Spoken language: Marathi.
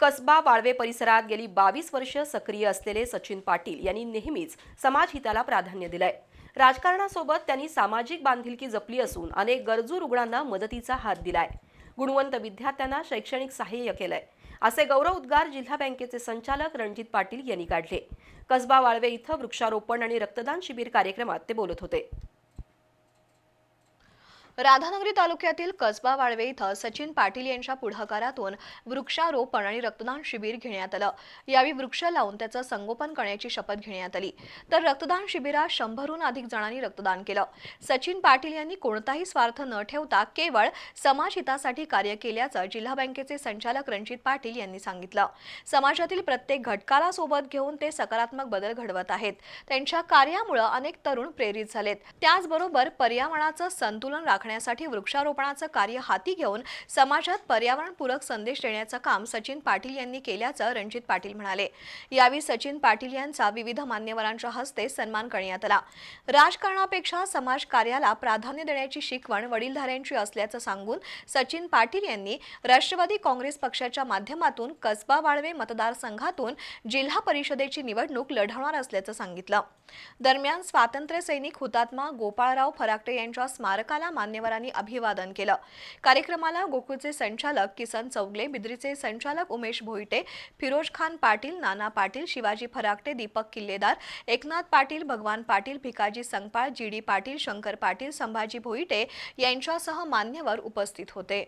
कसबा वाळवे परिसरात गेली बावीस वर्ष सक्रिय असलेले सचिन पाटील यांनी नेहमीच समाजहिताला प्राधान्य दिलंय. राजकारणासोबत त्यांनी सामाजिक बांधिलकी जपली असून अनेक गरजू रुग्णांना मदतीचा हात दिलाय. गुणवंत विद्यार्थ्यांना शैक्षणिक सहाय्य केलंय. असे गौरव उद्गार जिल्हा बँकेचे संचालक रणजित पाटील यांनी काढले. कसबा वाळवे इथं वृक्षारोपण आणि रक्तदान शिबिर कार्यक्रमात ते बोलत होते. राधानगरी तालुक्यातील कसबा वाळवे इथं सचिन पाटील यांच्या पुढाकारातून वृक्षारोपण आणि रक्तदान शिबिर घेण्यात आलं. यावेळी वृक्ष लावून त्याचं संगोपन करण्याची शपथ घेण्यात आली. तर रक्तदान शिबिरात शंभरहून अधिक जणांनी रक्तदान केलं. सचिन पाटील यांनी कोणताही स्वार्थ न ठेवता केवळ समाजहितासाठी कार्य केल्याचं जिल्हा बँकेचे संचालक रणजित पाटील यांनी सांगितलं. समाजातील प्रत्येक घटकाला सोबत घेऊन ते सकारात्मक बदल घडवत आहेत. त्यांच्या कार्यामुळे अनेक तरुण प्रेरित झालेत. त्याचबरोबर पर्यावरणाचं संतुलन राखण्यासाठी वृक्षारोपणाचं कार्य हाती घेऊन समाजात पर्यावरणपूरक संदेश देण्याचं काम सचिन पाटील यांनी केल्याचं रणजित पाटील म्हणाले. यावेळी सचिन पाटील यांचा विविध मान्यवरांच्या हस्ते सन्मान करण्यात आला. राजकारणापेक्षा समाज कार्याला प्राधान्य देण्याची शिकवण वडीलधाऱ्यांची असल्याचं सांगून सचिन पाटील यांनी राष्ट्रवादी काँग्रेस पक्षाच्या माध्यमातून कसबा वाळवे मतदारसंघातून जिल्हा परिषदेची निवडणूक लढवणार असल्याचं सांगितलं. दरम्यान स्वातंत्र्य सैनिक हुतात्मा गोपाळराव फराकटे यांच्या स्मारकाला मान्य मान्यवरांनी अभिवादन केलं. कार्यक्रमाला गोकुळचे संचालक किसन चौगले बिद्रीचे संचालक उमेश भोईटे फिरोज खान पाटील नाना पाटील शिवाजी फराकटे दीपक किल्लेदार एकनाथ पाटील भगवान पाटील भिकाजी संगपाळ जी डी पाटील शंकर पाटील संभाजी भोईटे यांच्यासह मान्यवर उपस्थित होते.